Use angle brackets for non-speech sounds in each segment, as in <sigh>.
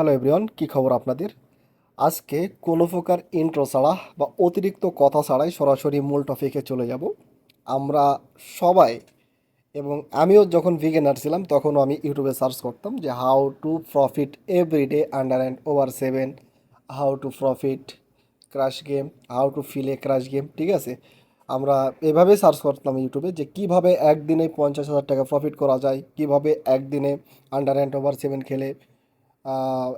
Hello everyone, কী খবর আপনাদের? আজকে কোনো প্রকার ইন্ট্রো ছাড়া বা অতিরিক্ত কথা ছাড়াই সরাসরি মূল টপিকে চলে যাব। আমরা সবাই এবং আমিও যখন বিগিনার ছিলাম তখনও আমি ইউটিউবে সার্চ করতাম যে how to profit everyday under and over seven how to profit crash game how to fill a crash game ঠিক আছে? আমরা এভাবে সার্চ করতাম ইউটিউবে যে কীভাবে একদিনে পঞ্চাশ হাজার টাকা প্রফিট করা যায়, কীভাবে একদিনে আন্ডার অ্যান্ড ওভার সেভেন খেলে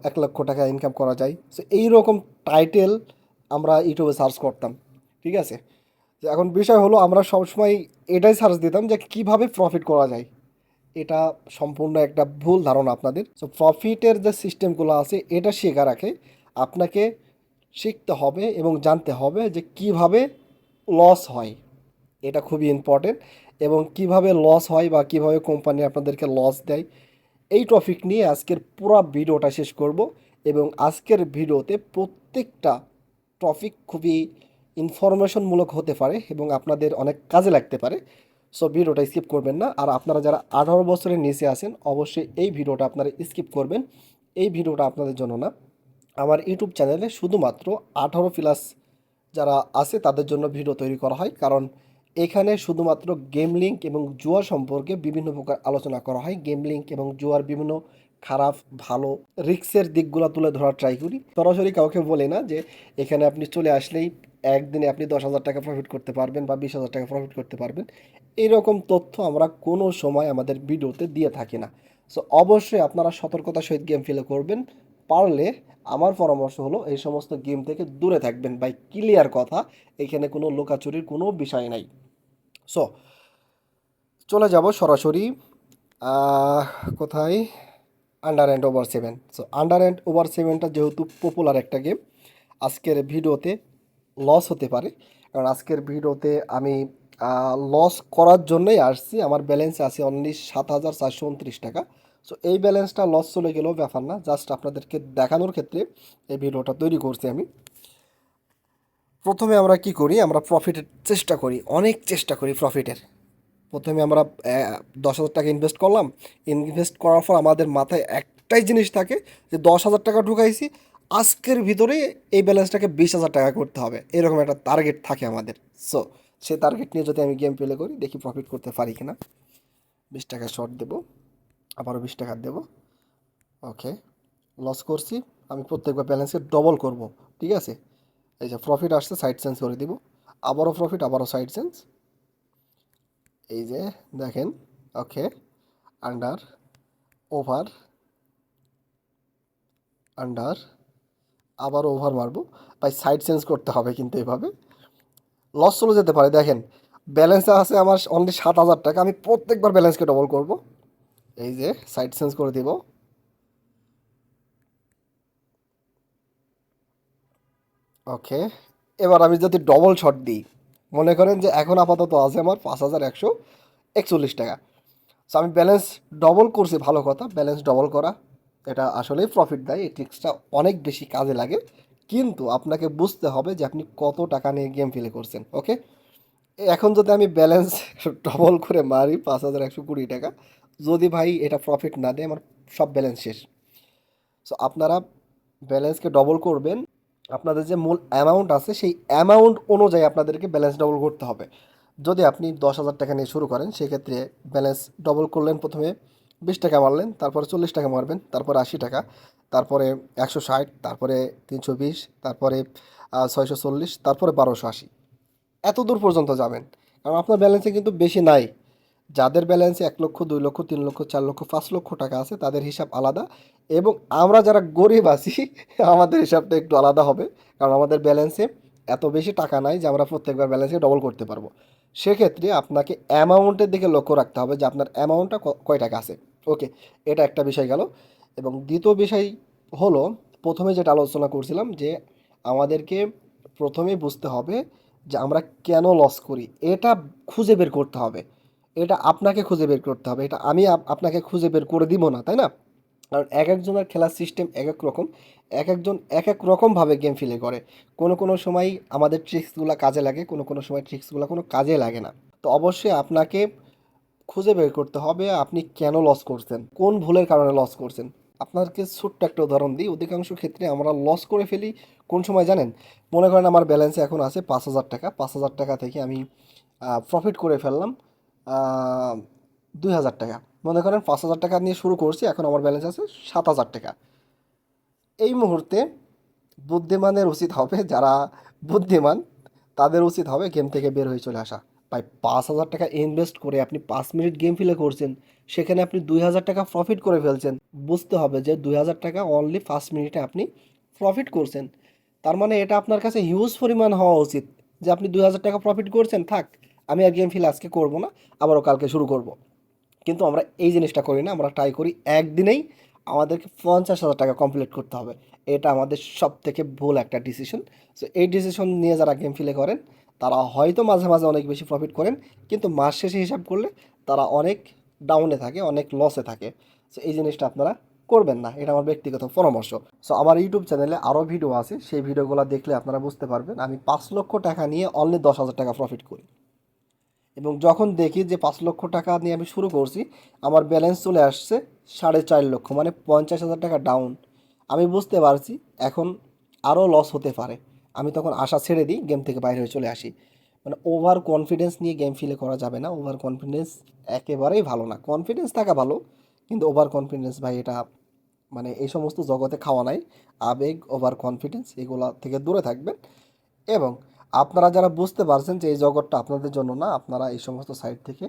এক লক্ষ টাকা ইনকাম করা যায়। সো এইরকম টাইটেল আমরা ইউটিউবে সার্চ করতাম। ঠিক আছে? এখন বিষয় হলো, আমরা সবসময় এটাই সার্চ দিতাম যে কীভাবে প্রফিট করা যায়। এটা সম্পূর্ণ একটা ভুল ধারণা আপনাদের। সো প্রফিটের যে সিস্টেমগুলো আছে, এটা শেখা রাখে। আপনাকে শিখতে হবে এবং জানতে হবে যে কীভাবে লস হয়। এটা খুবই ইম্পর্টেন্ট এবং কীভাবে লস হয় বা কীভাবে কোম্পানি আপনাদেরকে লস দেয় এই টপিক নিয়ে আজকের পুরো ভিডিওটা শেষ করব এবং আজকের ভিডিওতে প্রত্যেকটা টপিক খুবই ইনফরমেশনমূলক হতে পারে এবং আপনাদের অনেক কাজে লাগতে পারে। সো ভিডিওটা স্কিপ করবেন না। আর আপনারা যারা আঠারো বছরের নিচে আছেন, অবশ্যই এই ভিডিওটা আপনারা স্কিপ করবেন। এই ভিডিওটা আপনাদের জন্য না। আমার ইউটিউব চ্যানেলে শুধুমাত্র আঠারো প্লাস যারা আছে, তাদের জন্য ভিডিও তৈরি করা হয়। কারণ এখানে শুধুমাত্র গেম লিঙ্ক এবং জুয়া সম্পর্কে বিভিন্ন প্রকার আলোচনা করা হয়। গেম লিঙ্ক এবং জুয়ার বিভিন্ন খারাপ, ভালো রিক্সের দিকগুলো তুলে ধরার ট্রাই করি। সরাসরি কাউকে বলে না যে এখানে আপনি চলে আসলেই একদিনে আপনি দশ হাজার টাকা প্রফিট করতে পারবেন বা বিশ হাজার টাকা প্রফিট করতে পারবেন। এরকম তথ্য আমরা কোনো সময় আমাদের ভিডিওতে দিয়ে থাকি না। সো অবশ্যই আপনারা সতর্কতার সহিত গেম ফেলে করবেন। পারলে আমার পরামর্শ হলো এই সমস্ত গেম থেকে দূরে থাকবেন। বাই ক্লিয়ার কথা, এখানে কোনো লুকাচুরির কোনো বিষয় নাই। সো চলে যাব সরাসরি কোথায়? Under and over seven so under and over সেভেনটা যেহেতু পপুলার একটা গেম আজকের ভিডিওতে লস হতে পারে। কারণ আজকের ভিডিওতে আমি লস করার জন্যই আসছি। আমার ব্যালেন্স আছে অনলি সাত হাজার চারশো উনত্রিশ টাকা। সো এই ব্যালেন্সটা লস চলে গেলেও ব্যাপার না জাস্ট আপনাদেরকে দেখানোর ক্ষেত্রে এই ভিডিওটা তৈরি করছি আমি। প্রথমে আমরা কি করি, আমরা প্রফিটের চেষ্টা করি, অনেক চেষ্টা করি প্রফিটের প্রথমে আমরা দশ হাজার টাকা ইনভেস্ট করলাম ইনভেস্ট করার পর আমাদের মাথায় একটাই জিনিস থাকে যে দশ হাজার টাকা ঢুকাইছি, আজকের ভিতরে এই ব্যালেন্সটাকে বিশ হাজার টাকা করতে হবে, এরকম একটা টার্গেট থাকে আমাদের। সো সেই টার্গেট নিয়ে যদি আমি গেম প্লে করি, দেখি প্রফিট করতে পারি কিনা। বিশ টাকা শর্ট দেবো। আবারও বিশ টাকা দেবো। ওকে লস করছি, আমি প্রত্যেকবার ব্যালেন্সকে ডবল করব, ঠিক আছে? এই যে প্রফিট আসছে সাইড চেঞ্জ করে দিব। আবারও প্রফিট আবারও সাইড চেঞ্জ এই যে দেখেন ওকে আন্ডার ওভার আন্ডার আবার ওভার মারবো। ভাই সাইড চেঞ্জ করতে হবে কিন্তু এভাবে। লস চলে যেতে পারে, দেখেন। ব্যালেন্স আছে আমার অনলি সাত হাজার টাকা, আমি প্রত্যেকবার ব্যালেন্সকে ডবল করব। এই যে সাইড চেঞ্জ করে দিব। ওকে এবার আমি যদি ডবল শট দিই, মনে করেন যে এখন আপাতত আছে আমার পাঁচ হাজার একশো একচল্লিশ টাকা। সো আমি ব্যালেন্স ডবল করছি, ভালো কথা ব্যালেন্স ডবল করা। এটা আসলেই প্রফিট দেয়, এই ট্রিক্সটা অনেক বেশি কাজে লাগে। কিন্তু আপনাকে বুঝতে হবে যে আপনি কত টাকা নিয়ে গেম প্লে করছেন ওকে এখন যদি আমি ব্যালেন্স ডবল <laughs> করে মারি পাঁচ হাজার একশো কুড়ি টাকা যদি ভাই এটা প্রফিট না দেয়, আমার সব ব্যালেন্স শেষ। সো আপনারা ব্যালেন্সকে ডবল করবেন। আপনাদের যে মূল অ্যামাউন্ট আছে, সেই অ্যামাউন্ট অনুযায়ী আপনাদেরকে ব্যালেন্স ডবল করতে হবে। যদি আপনি দশ হাজার টাকা নিয়ে শুরু করেন, সেক্ষেত্রে ব্যালেন্স ডবল করলেন প্রথমে বিশ টাকা মারলেন, তারপরে চল্লিশ টাকা মারবেন, তারপরে আশি টাকা, তারপরে একশো ষাট, তারপরে তিনশো বিশ, তারপরে ছয়শো চল্লিশ, তারপরে বারোশো আশি। এত দূর পর্যন্ত যাবেন। কারণ আপনার ব্যালেন্সে কিন্তু বেশি নাই। যাদের ব্যালেন্সে এক লক্ষ, দুই লক্ষ, তিন লক্ষ, চার লক্ষ, পাঁচ লক্ষ টাকা আছে, তাদের হিসাব আলাদা। এবং আমরা যারা গরিব আছি, <laughs> আমাদের হিসাবটা একটু আলাদা হবে। কারণ আমাদের ব্যালেন্সে এত বেশি টাকা নাই যে আমরা প্রত্যেকবার ব্যালেন্সে ডবল করতে পারব। সেক্ষেত্রে আপনাকে অ্যামাউন্টের দিকে লক্ষ্য রাখতে হবে যে আপনার অ্যামাউন্টটা কয় টাকা আছে। ওকে এটা একটা বিষয় গেল। এবং দ্বিতীয় বিষয় হলো, প্রথমে যেটা আলোচনা করছিলাম যে আমাদেরকে প্রথমেই বুঝতে হবে যে আমরা কেন লস করি। এটা খুঁজে বের করতে হবে। এটা আপনাকে খুঁজে বের করতে হবে। এটা আমি আপনাকে খুঁজে বের করে দিব না, তাই না? কারণ এক একজনের খেলার সিস্টেম এক এক রকম, এক একজন এক এক রকমভাবে গেম ফিলে করে। কোনো কোনো সময় আমাদের ট্রিক্সগুলো কাজে লাগে, কোনো কোনো সময় ট্রিক্সগুলো কোনো কাজে লাগে না। তো অবশ্যই আপনাকে খুঁজে বের করতে হবে আপনি কেন লস করছেন, কোন ভুলের কারণে লস করছেন। আপনাকে ছোট্ট একটা উদাহরণ দিই, অধিকাংশ ক্ষেত্রে আমরা লস করে ফেলি কোন সময় জানেন? মনে করেন আমার ব্যালেন্সে এখন আছে পাঁচ হাজার টাকা, পাঁচ হাজার টাকা থেকে আমি প্রফিট করে ফেললাম। দুই হাজার টাকা। মনে করেন পাঁচ হাজার টাকা নিয়ে শুরু করছি, এখন আমার ব্যালেন্স আছে সাত হাজার টাকা। এই মুহূর্তে বুদ্ধিমানের উচিত হবে, যারা বুদ্ধিমান, তাদের উচিত হবে গেম থেকে বের হয়ে চলে আসা। ভাই, পাঁচ হাজার টাকা ইনভেস্ট করে আপনি পাঁচ মিনিট গেম ফিলে করছেন সেখানে আপনি দুই হাজার টাকা প্রফিট করে ফেলছেন। বুঝতে হবে যে দুই হাজার টাকা অনলি পাঁচ মিনিটে আপনি প্রফিট করছেন। তার মানে এটা আপনার কাছে হিউজ পরিমাণ হওয়া উচিত যে আপনি দুই হাজার টাকা প্রফিট করছেন, থাক। আমি আর গেম ফিল আজকে করব না, আবারও কালকে শুরু করব। কিন্তু আমরা এই জিনিসটা করি না, আমরা ট্রাই করি একদিনেই আমাদেরকে পঞ্চাশ হাজার টাকা কমপ্লিট করতে হবে। এটা আমাদের সব থেকে ভুল একটা ডিসিশন সো এই ডিসিশন নিয়ে যারা গেম ফিলে করেন, তারা হয়তো মাঝে মাঝে অনেক বেশি প্রফিট করেন, কিন্তু মাস শেষে হিসাব করলে তারা অনেক ডাউনে থাকে, অনেক লসে থাকে। সো এই জিনিসটা আপনারা করবেন না, এটা আমার ব্যক্তিগত পরামর্শ। সো আমার ইউটিউব চ্যানেলে আরও ভিডিও আছে, সেই ভিডিওগুলো দেখলে আপনারা বুঝতে পারবেন, আমি পাঁচ লক্ষ টাকা নিয়ে অনলি দশ হাজার টাকা প্রফিট করি। এবং যখন দেখি যে পাঁচ লক্ষ টাকা নিয়ে আমি শুরু করছি, আমার ব্যালেন্স চলে আসছে সাড়ে চার লক্ষ মানে পঞ্চাশ হাজার টাকা ডাউন আমি বুঝতে পারছি এখন আরও লস হতে পারে। আমি তখন আশা ছেড়ে দিই গেম থেকে বাইরে হয়ে চলে আসি। মানে ওভার কনফিডেন্স নিয়ে গেম ফিলে করা যাবে না। ওভার কনফিডেন্স একেবারেই ভালো না। কনফিডেন্স থাকা ভালো, কিন্তু ওভার কনফিডেন্স ভাই এটা মানে এই সমস্ত জগতে খাওয়া নাই। আবেগ ওভার কনফিডেন্স এগুলো থেকে দূরে থাকবেন। এবং আপনারা যারা বুঝতে পারছেন যে এই জগৎটা আপনাদের জন্য না, আপনারা এই সমস্ত সাইট থেকে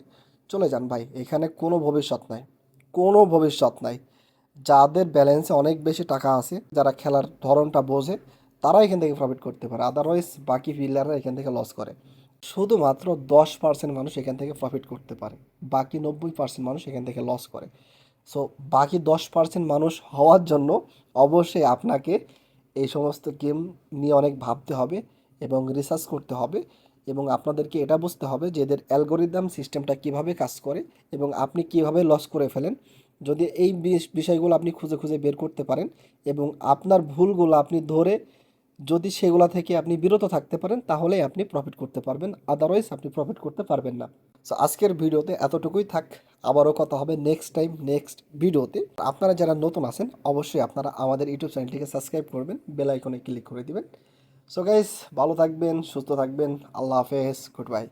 চলে যান ভাই। এখানে কোনো ভবিষ্যৎ নাই, কোনো ভবিষ্যৎ নাই। যাদের ব্যালেন্সে অনেক বেশি টাকা আছে, যারা খেলার ধরনটা বোঝে তারা এখান থেকে প্রফিট করতে পারে। আদারওয়াইজ বাকি ফিল্ডাররা এখান থেকে লস করে। শুধুমাত্র দশ পার্সেন্ট মানুষ এখান থেকে প্রফিট করতে পারে, বাকি নব্বই পার্সেন্ট মানুষ এখান থেকে লস করে। সো বাকি দশ পার্সেন্ট মানুষ হওয়ার জন্য অবশ্যই আপনাকে এই সমস্ত গেম নিয়ে অনেক ভাবতে হবে। এবং রিসার্চ করতে হবে এবং আপনাদেরকে এটা বুঝতে হবে যে এদের অ্যালগোরিদম সিস্টেমটা কীভাবে কাজ করে এবং আপনি কীভাবে লস করে ফেলেন। যদি এই বিষ- বিষয়গুলো আপনি খুঁজে খুঁজে বের করতে পারেন এবং আপনার ভুলগুলো আপনি ধরে যদি সেগুলো থেকে আপনি বিরত থাকতে পারেন, তাহলেই আপনি প্রফিট করতে পারবেন। আদারওয়াইজ আপনি প্রফিট করতে পারবেন না। সো আজকের ভিডিওতে এতটুকুই থাক। আবারও কথা হবে নেক্সট টাইম নেক্সট ভিডিওতে। আপনারা যারা নতুন আছেন, অবশ্যই আপনারা আমাদের ইউটিউব চ্যানেলটিকে সাবস্ক্রাইব করবেন। বেল আইকনে ক্লিক করে দিবেন। সো গাইস ভালো থাকবেন সুস্থ থাকবেন। আল্লাহ হাফেজ গুড বাই